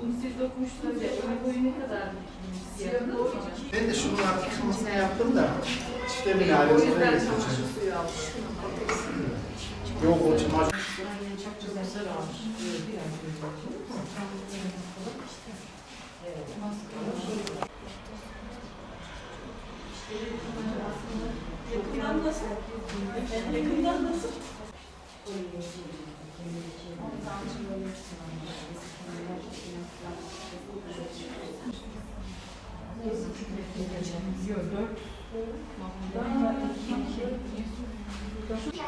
Bunu siz okumuştunuz ya, boyu ne kadar? Siyahı o Ben de şunun artırmasını yaptım da çifte minare O oraya getireceğim. çamaşır suyu almış. Yok o çamaşır Yakından nasıl? Yakından nasıl? gidiyor. 4 nokta 2 2